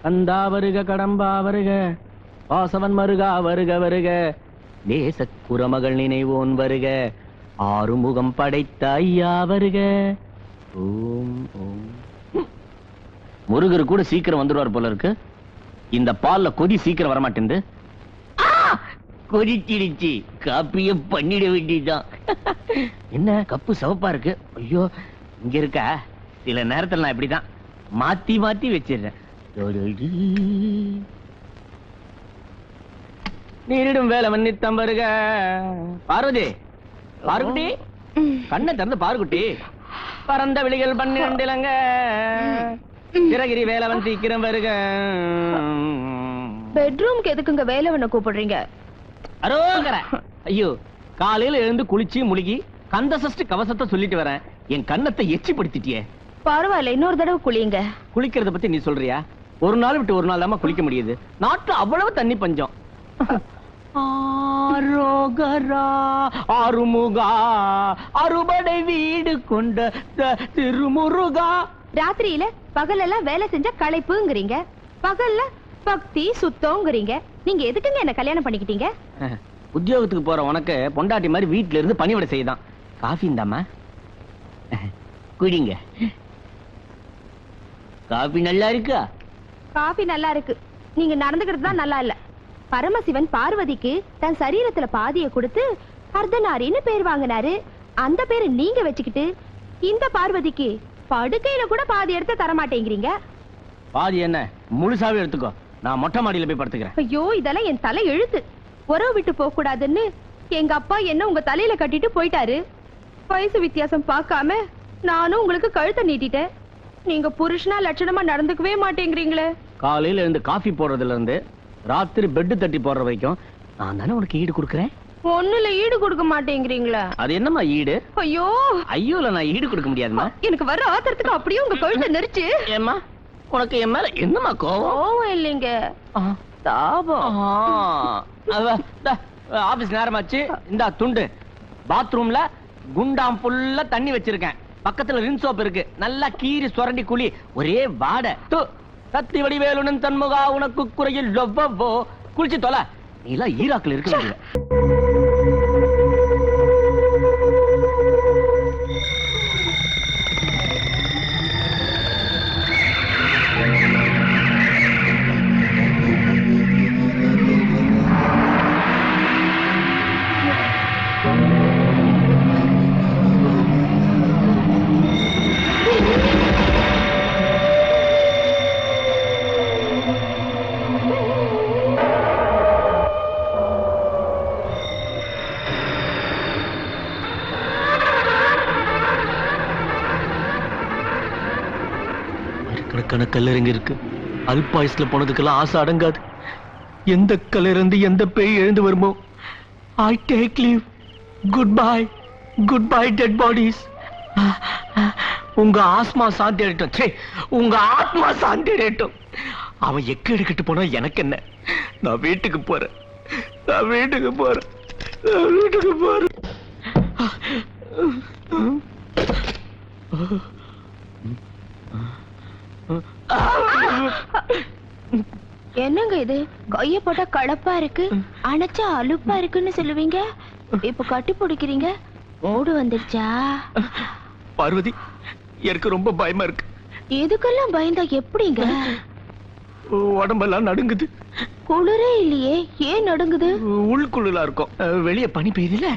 கந்தா வருக கடம்பா வருக. வாசவன் மருகா வருக வருக. தேச குரமகள் நினைவோன் வருக. ஆறுமுகம் படைத்த ஐயா வருக. ஓம் ஓம். முருகர் கூட சீக்கிரம் வந்துடுவார் போல இருக்கு. இந்த பால்ல கொதி சீக்கிரம் வரமாட்டேங்குது ஆ! கொதிச்சிடுச்சு. காப்பிய பண்ணிட வேண்டியதுதான். என்ன? கப்பு சிவப்பா இருக்கு? ஐயோ இங்க இருக்க? சில நேரத்துல நான் இப்படிதான். மாத்தி மாத்தி வச்சிடுறேன். நீரிடும் வேலை மன்னித்தம் வருக. பார்வதி பாருக்குட்டி கண்ணை திறந்து பாருக்குட்டி பரந்த விழிகள் பன்னிரண்டிலங்க சிறகிரி வேலவன் சீக்கிரம் வருக. பெட்ரூம்க்கு எதுக்குங்க வேலவனை கூப்பிடுறீங்க? அரோகர. ஐயோ காலையில எழுந்து குளிச்சு முழுகி கந்த சஷ்டி கவசத்தை சொல்லிட்டு வரேன். என் கண்ணத்தை எச்சி படுத்திட்டியே பரவாயில்ல இன்னொரு தடவை குளியுங்க. குளிக்கிறத பத்தி நீ சொல்றியா? ஒரு நாள் விட்டு ஒரு நாள் தான் குளிக்க முடியுது. நாட்டுல அவ்வளவு தண்ணி பஞ்சம். ஆரோகரா ஆறுமுகா அறுபடை வீடு கொண்ட திருமுருகா. ராத்திரியில பகலெல்லாம் வேலை செஞ்சா களைப்புங்கிறீங்க. பகல்ல பக்தி சுத்தம்ங்கிறீங்க. நீங்க எதுக்குங்க என்ன கல்யாணம் பண்ணிக்கிட்டீங்க? உத்தியோகத்துக்கு போற உனக்கு பொண்டாட்டி மாதிரி வீட்ல இருந்து பணிவிட செய்தான். காஃபி இந்தாமா குடிங்க. காஃபி நல்லா இருக்கா? காபி நல்லா இருக்கு. நீங்க நடந்துக்கிறது தான் நல்லா இல்ல. பரமசிவன் பார்வதிக்கு தன் சரீரத்துல பாதிய கொடுத்து அர்த்தநாரின்னு பேர் வாங்கினாரு. அந்த பேரை நீங்க வச்சுக்கிட்டு இந்த பார்வதிக்கு படுக்கையில கூட பாதி எடுத்து தர மாட்டேங்கிறீங்க. பாதி என்ன? முழுசாவே எடுத்துக்கோ. நான் மொட்டை மாடியில போய் படுத்துக்கிறேன். ஐயோ இதெல்லாம் என் தலை எழுத்து. உறவு விட்டு போக கூடாதுன்னு எங்க அப்பா என்ன உங்க தலையில கட்டிட்டு போயிட்டாரு. வயசு வித்தியாசம் பார்க்காம நானும் உங்களுக்கு கழுத்தை நீட்டிட்டேன். நீங்க புருஷனா லட்சணமா நடந்துக்கவே மாட்டேங்கிறீங்களே. காலையில இருந்து காஃபி போடுறதுல இருந்து ராத்திரி பெட் தட்டி போடுற வரைக்கும் நான் தானே உனக்கு ஈடு கொடுக்குறேன்? ஒண்ணுல ஈடு கொடுக்க மாட்டேங்கிறீங்களே. அது என்னம்மா ஈடு? ஐயோ. ஐயோல நான் ஈடு கொடுக்க முடியாதுமா எனக்கு வர ஆத்திரத்துக்கு அப்படியே உங்க கழுத்தை நெரிச்சு. ஏம்மா உனக்கு என் மேல என்னம்மா கோவம்? கோவம் இல்லைங்க. தாபம். ஆபீஸ் நேரமாச்சு. இந்தா துண்டு. பாத்ரூம்ல குண்டாம் ஃபுல்லா தண்ணி வச்சிருக்கேன். பக்கத்துல ரின் சோப் இருக்கு. நல்லா கீறி சுரண்டி குழி. ஒரே வாடை. சத்தி சக்தி வடிவேலுடன் தன்முகா உனக்கு குறையில் குளிச்சு தொலை. நீ எல்லாம் ஈராக்ல இருக்க வேண்டிய கல்லறைங்க இருக்கு அல்பாயுஸ்ல போனதுக்கெல்லாம் ஆசை அடங்காது. எந்த கல்லிருந்து எந்த பேய் எழுந்து வருமோ. I take leave good bye good bye dead bodies உங்க ஆஸ்மா சாந்தி அடையட்டும். சே உங்க ஆத்மா சாந்தி அடையட்டும். அவன் எக்க எடுக்கிட்டு போனா எனக்கு என்ன? நான் வீட்டுக்கு போறேன். நான் வீட்டுக்கு போறேன். நான் வீட்டுக்கு போறேன். என்னங்க இது? கைய போட்டா களப்பா இருக்கு அணைச்சா அலுப்பா இருக்குன்னு சொல்லுவீங்க? இப்ப கட்டி பிடிக்கிறீங்க ஓடு வந்துருச்சா? பார்வதி எனக்கு ரொம்ப பயமா இருக்கு. இதுக்கெல்லாம் பயந்தா எப்படிங்க? உடம்பெல்லாம் நடுங்குது. குளிரே இல்லையே ஏன் நடுங்குது? உள்குள்ளா இருக்கும். வெளிய பனி பெய்யுதுல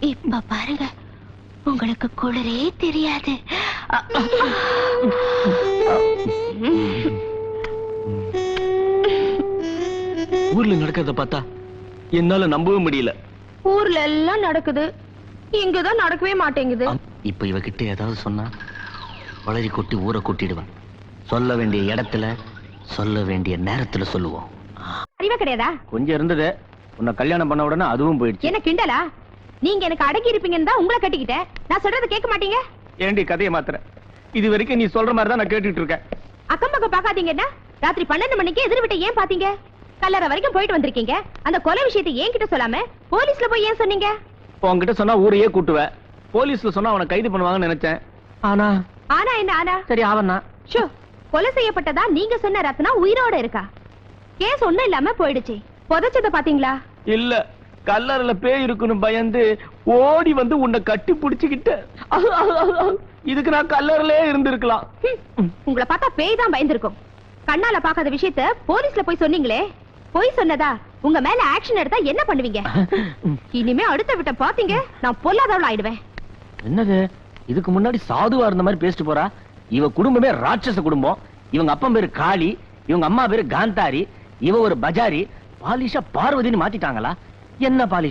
இப்ப பாருங்க உங்களுக்கு குளிரே தெரியாது. ஊர்ல நடக்கிறத பார்த்தா என்னால நம்பவே முடியல. ஊர்ல எல்லாம் நடக்குது. இங்கதான் நடக்கவே மாட்டேங்குது. இப்ப இவகிட்ட ஏதாவது சொன்னா வளரி கொட்டி ஊரை கூட்டிடுவேன். சொல்ல வேண்டிய இடத்துல சொல்ல வேண்டிய நேரத்துல சொல்லுவோம். அறிவா கிடையாதா? கொஞ்சம் இருந்தது. உன்னை கல்யாணம் பண்ண உடனே அதுவும் போயிடுச்சு. என்ன கிண்டலா? நீங்க எனக்கு அடங்கி இருப்பீங்கன்னு தான் உங்களை கட்டிக்கிட்டேன். நான் சொல்றத கேட்க மாட்டீங்க? ஏண்டி கதையை மாத்துற? இது வரைக்கும் நீ சொல்ற மாதிரி தான் நான் கேட்டுட்டு இருக்கேன். அக்கம் பக்கம் பாக்காதீங்கன்னா ராத்திரி பன்னெண்டு மணிக்கு எதிர் விட்ட ஏன் பாத்தீங்க? கல்லறை வரைக்கும் போயிட்டு வந்திருக்கீங்க. அந்த கொலை விஷயத்தை ஏன் கிட்ட சொல்லாம போலீஸ்ல போய் ஏன் சொன்னீங்க? உன்கிட்ட சொன்னா ஊரையே கூட்டுவேன். போலீஸ்ல சொன்னா அவனை கைது பண்ணுவாங்கன்னு நினைச்சேன். ஆனா? ஆனா என்ன ஆனா? சரி ஆவண்ணா. ஷோ கொலை செய்யப்பட்டதா நீங்க சொன்ன ரத்னா உயிரோட இருக்கா? கேஸ் ஒண்ணும் இல்லாம போயிடுச்சு. புதைச்சத பாத்தீங்களா? இல்ல. கல்லறையில பேய் இருக்குன்னு பயந்து ஓடி வந்து உன்னை கட்டி பிடிச்சுக்கிட்ட. இதுக்கு நான் கல்லறையிலே இருந்திருக்கலாம். உங்களை பார்த்தா பேய் தான் பயந்துருக்கும். கண்ணால பார்க்காத விஷயத்த போலீஸ்ல போய் சொன்னீங்களே. போய் சொன்னதா? உங்க மேல ஆக்ஷன் எடுத்தா என்ன பண்ணுவீங்க? இனிமே அடுத்த விட்ட பாத்தீங்க நான் பொல்லாதவள் ஆயிடுவேன். என்னது? இதுக்கு முன்னாடி சாதுவா இருந்த மாதிரி பேசிட்டு போறா? இவ குடும்பமே ராட்சச குடும்பம். இவங்க அப்பன் பேரு காளி இவங்க அம்மா பேரு காந்தாரி இவ ஒரு பஜாரி பாலிஷா பார்வதின்னு மாத்திட்டாங்களா? என்ன பாலிஷ்